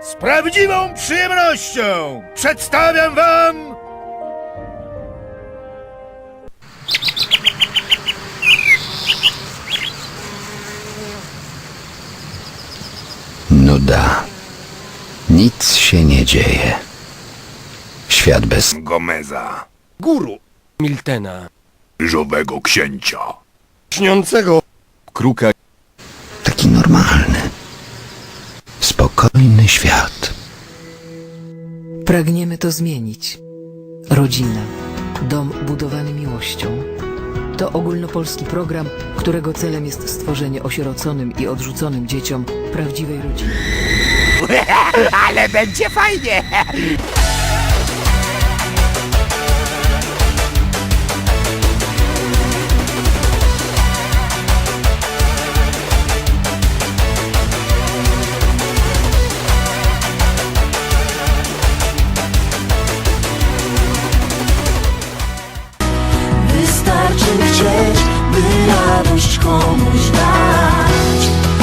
Z prawdziwą przyjemnością przedstawiam wam Nuda. Nic się nie dzieje. Świat bez Gomeza, guru. Miltena. ryżowego księcia. Śniącego. Kruka taki normalny. Spokojny świat. Pragniemy to zmienić. Rodzina, dom budowany miłością. To ogólnopolski program, którego celem jest stworzenie osieroconym i odrzuconym dzieciom prawdziwej rodziny. Ale będzie fajnie! como